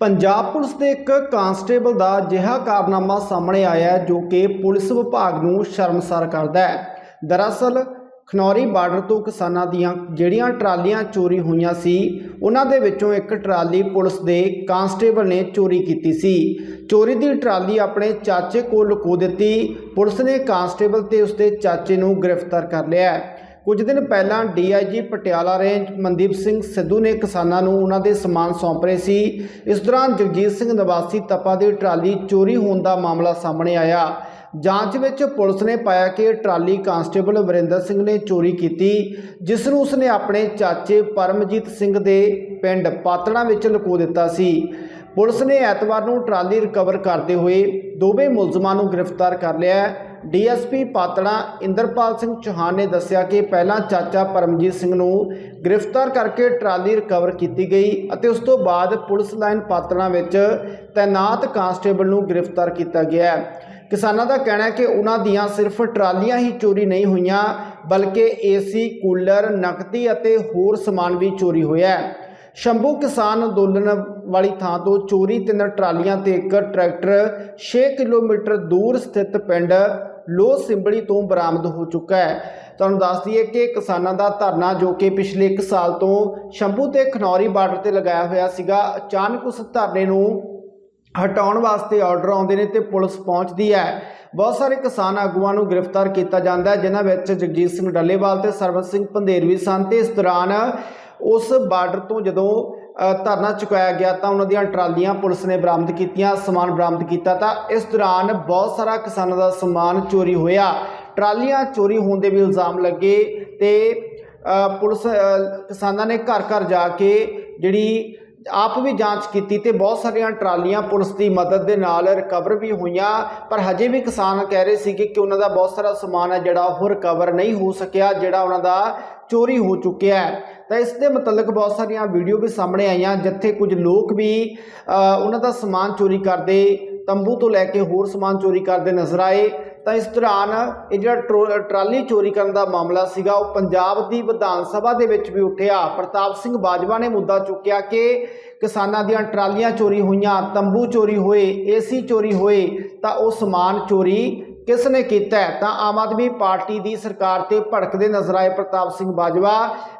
Punjab police ਦੇ ਇੱਕ constable ਦਾ ਅਜਿਹਾ ਕਾਰਨਾਮਾ ਸਾਹਮਣੇ ਆਇਆ ਹੈ ਜੋ ਕਿ ਪੁਲਿਸ ਵਿਭਾਗ ਨੂੰ ਸ਼ਰਮਸਾਰ ਕਰਦਾ ਹੈ। ਦਰਅਸਲ, ਖਨੌਰੀ ਬਾਰਡਰ ਤੋਂ ਕਿਸਾਨਾਂ ਦੀਆਂ ਜਿਹੜੀਆਂ ਟਰਾਲੀਆਂ ਚੋਰੀ ਹੋਈਆਂ ਸੀ, ਉਹਨਾਂ ਦੇ ਵਿੱਚੋਂ ਇੱਕ ਟਰਾਲੀ ਪੁਲਿਸ ਦੇ ਕਾਂਸਟੇਬਲ ਨੇ ਚੋਰੀ ਕੀਤੀ ਸੀ। ਚੋਰੀ ਦੀ ਟਰਾਲੀ ਆਪਣੇ ਚਾਚੇ ਕੋਲ ਲੁਕੋ ਦਿੱਤੀ। ਪੁਲਿਸ ਨੇ ਕਾਂਸਟੇਬਲ ਤੇ ਉਸਦੇ ਚਾਚੇ ਨੂੰ ਗ੍ਰਿਫਤਾਰ ਕਰ ਲਿਆ ਕੁਝ ਦਿਨ ਪਹਿਲਾਂ ਡੀਆਈਜੀ ਪਟਿਆਲਾ ਰੇਂਜ ਮਨਦੀਪ ਸਿੰਘ ਸਿੱਧੂ ਨੇ ਕਿਸਾਨਾਂ ਨੂੰ ਉਹਨਾਂ ਦੇ ਸਮਾਨ ਸੌਂਪ ਰਹੇ ਸੀ। ਇਸ ਦੌਰਾਨ ਜਗਜੀਤ ਸਿੰਘ ਨਿਵਾਸੀ ਤਪਾ ਦੀ ਟਰਾਲੀ ਚੋਰੀ ਹੋਣ ਦਾ ਮਾਮਲਾ ਸਾਹਮਣੇ ਆਇਆ। ਜਾਂਚ ਵਿੱਚ ਪੁਲਿਸ ਨੇ ਪਾਇਆ ਕਿ ਟਰਾਲੀ ਕਾਂਸਟੇਬਲ ਵਰਿੰਦਰ ਸਿੰਘ ਨੇ ਚੋਰੀ ਕੀਤੀ, ਜਿਸ ਨੂੰ ਉਸਨੇ ਆਪਣੇ ਚਾਚੇ ਪਰਮਜੀਤ ਸਿੰਘ ਦੇ ਪਿੰਡ ਪਾਤੜਾ ਵਿੱਚ ਲੁਕੋ ਦਿੱਤਾ ਸੀ। ਪੁਲਿਸ ਨੇ ਐਤਵਾਰ ਨੂੰ ਟਰਾਲੀ ਰਿਕਵਰ ਕਰਦੇ ਹੋਏ ਦੋਵੇਂ ਮੁਲਜ਼ਮਾਂ ਨੂੰ ਗ੍ਰਿਫਤਾਰ ਕਰ ਲਿਆ ਡੀਐਸਪੀ ਪਾਤੜਾ ਇੰਦਰਪਾਲ ਸਿੰਘ ਚੌਹਾਨ ਨੇ ਦੱਸਿਆ ਕਿ ਪਹਿਲਾਂ ਚਾਚਾ ਪਰਮਜੀਤ ਸਿੰਘ ਨੂੰ ਗ੍ਰਿਫਤਾਰ ਕਰਕੇ ਟਰਾਲੀ ਰਿਕਵਰ ਕੀਤੀ ਗਈ ਅਤੇ ਉਸ ਤੋਂ ਬਾਅਦ ਪੁਲਿਸ ਲਾਈਨ ਪਾਤੜਾ ਵਿੱਚ ਤਾਇਨਾਤ ਕਾਂਸਟੇਬਲ ਨੂੰ ਗ੍ਰਿਫਤਾਰ ਕੀਤਾ ਗਿਆ ਕਿਸਾਨਾਂ ਦਾ ਕਹਿਣਾ ਹੈ ਕਿ ਉਹਨਾਂ ਦੀਆਂ ਸਿਰਫ ਟਰਾਲੀਆਂ ਹੀ ਚੋਰੀ ਨਹੀਂ ਹੋਈਆਂ, ਬਲਕਿ ਏਸੀ, ਕੂਲਰ, ਨਕਦੀ ਅਤੇ ਹੋਰ ਸਮਾਨ ਵੀ ਚੋਰੀ ਹੋਇਆ ਹੈ। ਸ਼ੰਭੂ ਕਿਸਾਨ ਅੰਦੋਲਨ ਵਾਲੀ ਥਾਂ ਤੋਂ ਚੋਰੀ ਤਿੰਨ ਟਰਾਲੀਆਂ ਤੇ ਇੱਕ ਟਰੈਕਟਰ 6 ਕਿਲੋਮੀਟਰ ਦੂਰ ਸਥਿਤ ਪਿੰਡ ਲੋ ਸਿੰਬੜੀ ਤੋਂ ਬਰਾਮਦ ਹੋ ਚੁੱਕਾ ਹੈ। ਤੁਹਾਨੂੰ ਦੱਸ ਦਈਏ ਕਿ ਕਿਸਾਨਾਂ ਦਾ ਧਰਨਾ ਜੋ ਕਿ ਪਿਛਲੇ 1 ਸਾਲ ਤੋਂ ਸ਼ੰਭੂ ਤੇ ਖਨੌਰੀ ਬਾਰਡਰ ਤੇ ਲਗਾਇਆ ਹੋਇਆ ਸੀਗਾ, ਅਚਾਨਕ ਉਸ ਧਰਨੇ ਨੂੰ ਹਟਾਉਣ ਵਾਸਤੇ ਆਰਡਰ ਆਉਂਦੇ ਨੇ ਤੇ ਪੁਲਿਸ ਪਹੁੰਚਦੀ ਹੈ। ਬਹੁਤ ਸਾਰੇ ਕਿਸਾਨ ਆਗੂਆਂ ਨੂੰ ਗ੍ਰਿਫਤਾਰ ਕੀਤਾ ਜਾਂਦਾ ਹੈ, ਜਿਨ੍ਹਾਂ ਵਿੱਚ ਜਗਜੀਤ ਸਿੰਘ ਡੱਲੇਵਾਲ ਤੇ ਸਰਬਤ ਸਿੰਘ ਪੰਧੇਰ ਵੀ ਸਨ ਤੇ ਇਸ ਦੌਰਾਨ ਉਸ ਬਾਰਡਰ ਤੋਂ ਜਦੋਂ ਧਰਨਾ ਚੁਕਾਇਆ ਗਿਆ ਤਾਂ ਉਹਨਾਂ ਦੀਆਂ ਟਰਾਲੀਆਂ ਪੁਲਿਸ ਨੇ ਬਰਾਮਦ ਕੀਤੀਆਂ, ਸਮਾਨ ਬਰਾਮਦ ਕੀਤਾ ਤਾਂ ਇਸ ਦੌਰਾਨ ਬਹੁਤ ਸਾਰਾ ਕਿਸਾਨਾਂ ਦਾ ਸਮਾਨ ਚੋਰੀ ਹੋਇਆ। ਟਰਾਲੀਆਂ ਚੋਰੀ ਹੋਣ ਦੇ ਵੀ ਇਲਜ਼ਾਮ ਲੱਗੇ ਤੇ ਪੁਲਿਸ ਕਿਸਾਨਾਂ ਨੇ ਘਰ ਘਰ ਜਾ ਕੇ ਜਿਹੜੀ ਆਪ ਵੀ ਜਾਂਚ ਕੀਤੀ ਤੇ ਬਹੁਤ ਸਾਰੀਆਂ ਟਰਾਲੀਆਂ ਪੁਲਿਸ ਦੀ ਮਦਦ ਦੇ ਨਾਲ ਰਿਕਵਰ ਵੀ ਹੋਈਆਂ, ਪਰ ਹਜੇ ਵੀ ਕਿਸਾਨ ਕਹਿ ਰਹੇ ਸੀਗੇ ਕਿ ਉਹਨਾਂ ਦਾ ਬਹੁਤ ਸਾਰਾ ਸਮਾਨ ਹੈ ਜਿਹੜਾ ਉਹ ਰਿਕਵਰ ਨਹੀਂ ਹੋ ਸਕਿਆ, ਜਿਹੜਾ ਉਹਨਾਂ ਦਾ ਚੋਰੀ ਹੋ ਚੁੱਕਿਆ ਹੈ। ਤਾਂ ਇਸ ਦੇ ਮੁਤਲਕ ਬਹੁਤ ਸਾਰੀਆਂ ਵੀਡੀਓ ਵੀ ਸਾਹਮਣੇ ਆਈਆਂ, ਜਿੱਥੇ ਕੁਝ ਲੋਕ ਵੀ ਉਹਨਾਂ ਦਾ ਸਮਾਨ ਚੋਰੀ ਕਰਦੇ, ਤੰਬੂ ਤੋਂ ਲੈ ਕੇ ਹੋਰ ਸਮਾਨ ਚੋਰੀ ਕਰਦੇ ਨਜ਼ਰ ਆਏ। ਤਾਂ ਇਸ ਦੌਰਾਨ ਇਹ ਜਿਹੜਾ ਟਰੋ- ਟਰਾਲੀ ਚੋਰੀ ਕਰਨ ਦਾ ਮਾਮਲਾ ਸੀਗਾ, ਉਹ ਪੰਜਾਬ ਦੀ ਵਿਧਾਨ ਸਭਾ ਦੇ ਵਿੱਚ ਵੀ ਉੱਠਿਆ। ਪ੍ਰਤਾਪ ਸਿੰਘ ਬਾਜਵਾ ਨੇ ਮੁੱਦਾ ਚੁੱਕਿਆ ਕਿ ਕਿਸਾਨਾਂ ਦੀਆਂ ਟਰਾਲੀਆਂ ਚੋਰੀ ਹੋਈਆਂ, ਤੰਬੂ ਚੋਰੀ ਹੋਏ, ਏਸੀ ਚੋਰੀ ਹੋਏ, ਤਾਂ ਉਹ ਸਮਾਨ ਚੋਰੀ ਕਿਸ ਨੇ ਕੀਤਾ ਤਾਂ ਆਮ ਆਦਮੀ ਪਾਰਟੀ ਦੀ ਸਰਕਾਰ ਤੇ ਭੜਕਦੇ ਨਜ਼ਰ ਆਏ ਪ੍ਰਤਾਪ ਸਿੰਘ ਬਾਜਵਾ।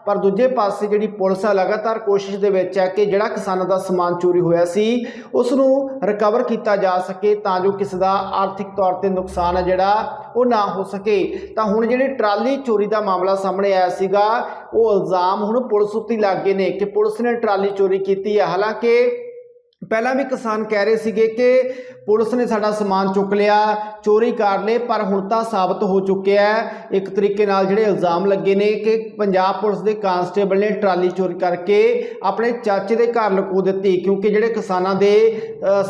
ਪਰ ਦੂਜੇ ਪਾਸੇ ਜਿਹੜੀ ਪੁਲਿਸ ਆ, ਲਗਾਤਾਰ ਕੋਸ਼ਿਸ਼ ਦੇ ਵਿੱਚ ਹੈ ਕਿ ਜਿਹੜਾ ਕਿਸਾਨਾਂ ਦਾ ਸਮਾਨ ਚੋਰੀ ਹੋਇਆ ਸੀ ਉਸ ਨੂੰ ਰਿਕਵਰ ਕੀਤਾ ਜਾ ਸਕੇ ਤਾਂ ਜੋ ਕਿਸੇ ਦਾ ਆਰਥਿਕ ਤੌਰ ਤੇ ਨੁਕਸਾਨ ਹੈ ਜਿਹੜਾ, ਉਹ ਨਾ ਹੋ ਸਕੇ। ਤਾਂ ਹੁਣ ਜਿਹੜੀ ਟਰਾਲੀ ਚੋਰੀ ਦਾ ਮਾਮਲਾ ਸਾਹਮਣੇ ਆਇਆ ਸੀਗਾ, ਉਹ ਇਲਜ਼ਾਮ ਹੁਣ ਪੁਲਿਸ ਉੱਤੇ ਹੀ ਲੱਗ ਗਏ ਨੇ ਕਿ ਪੁਲਿਸ ਨੇ ਟਰਾਲੀ ਚੋਰੀ ਕੀਤੀ ਹੈ। ਹਾਲਾਂਕਿ ਪਹਿਲਾਂ ਵੀ ਕਿਸਾਨ ਕਹਿ ਰਹੇ ਸੀਗੇ ਕਿ ਪੁਲਿਸ ਨੇ ਸਾਡਾ ਸਮਾਨ ਚੁੱਕ ਲਿਆ, ਚੋਰੀ ਕਰ ਲਏ, ਪਰ ਹੁਣ ਤਾਂ ਸਾਬਤ ਹੋ ਚੁੱਕਿਆ ਹੈ। ਇੱਕ ਤਰੀਕੇ ਨਾਲ ਜਿਹੜੇ ਇਲਜ਼ਾਮ ਲੱਗੇ ਨੇ ਕਿ ਪੰਜਾਬ ਪੁਲਿਸ ਦੇ ਕਾਂਸਟੇਬਲ ਨੇ ਟਰਾਲੀ ਚੋਰੀ ਕਰਕੇ ਆਪਣੇ ਚਾਚੇ ਦੇ ਘਰ ਲੁਕੋ ਦਿੱਤੀ, ਕਿਉਂਕਿ ਜਿਹੜੇ ਕਿਸਾਨਾਂ ਦੇ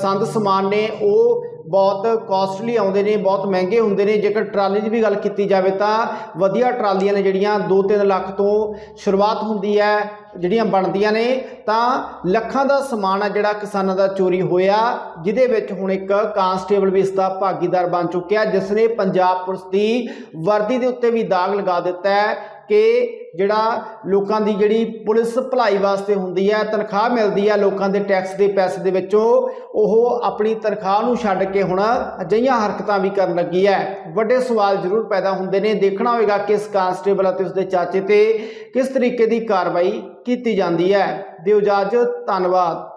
ਸੰਦ ਸਮਾਨ ਨੇ, ਉਹ ਬਹੁਤ ਕਾਸਟਲੀ ਆਉਂਦੇ ਨੇ, ਬਹੁਤ ਮਹਿੰਗੇ ਹੁੰਦੇ ਨੇ। ਜੇਕਰ ਟਰਾਲੀ ਦੀ ਵੀ ਗੱਲ ਕੀਤੀ ਜਾਵੇ ਤਾਂ ਵਧੀਆ ਟਰਾਲੀਆਂ ਨੇ ਜਿਹੜੀਆਂ 2-3 ਲੱਖ ਤੋਂ ਸ਼ੁਰੂਆਤ ਹੁੰਦੀ ਹੈ, ਜਿਹੜੀਆਂ ਬਣਦੀਆਂ ਨੇ। ਤਾਂ ਲੱਖਾਂ ਦਾ ਸਮਾਨ ਆ ਜਿਹੜਾ ਕਿਸਾਨਾਂ ਦਾ ਚੋਰੀ ਹੋਇਆ, ਜਿਹਦੇ ਵਿੱਚ ਹੁਣ ਇੱਕ ਕਾਂਸਟੇਬਲ ਵੀ ਇਸ ਦਾ ਭਾਗੀਦਾਰ ਬਣ ਚੁੱਕਿਆ, ਜਿਸ ਨੇ ਪੰਜਾਬ ਪੁਲਿਸ ਦੀ ਵਰਦੀ ਦੇ ਉੱਤੇ ਵੀ ਦਾਗ ਲਗਾ ਦਿੱਤਾ ਹੈ। ਕਿ ਜਿਹੜਾ ਲੋਕਾਂ ਦੀ ਜਿਹੜੀ ਪੁਲਿਸ ਭਲਾਈ ਵਾਸਤੇ ਹੁੰਦੀ ਹੈ, ਤਨਖਾਹ ਮਿਲਦੀ ਹੈ ਲੋਕਾਂ ਦੇ ਟੈਕਸ ਦੇ ਪੈਸੇ ਦੇ ਵਿੱਚੋਂ, ਉਹ ਆਪਣੀ ਤਨਖਾਹ ਨੂੰ ਛੱਡ ਕੇ ਹੁਣ ਅਜਿਹੀਆਂ ਹਰਕਤਾਂ ਵੀ ਕਰਨ ਲੱਗੀ ਹੈ। ਵੱਡੇ ਸਵਾਲ ਜ਼ਰੂਰ ਪੈਦਾ ਹੁੰਦੇ ਨੇ। ਦੇਖਣਾ ਹੋਵੇਗਾ ਕਿ ਇਸ ਕਾਂਸਟੇਬਲ ਅਤੇ ਉਸਦੇ ਚਾਚੇ ਤੇ ਕਿਸ ਤਰੀਕੇ ਦੀ ਕਾਰਵਾਈ ਕੀਤੀ ਜਾਂਦੀ ਹੈ। ਦਿਓ ਇਜਾਜ਼ਤ, ਧੰਨਵਾਦ।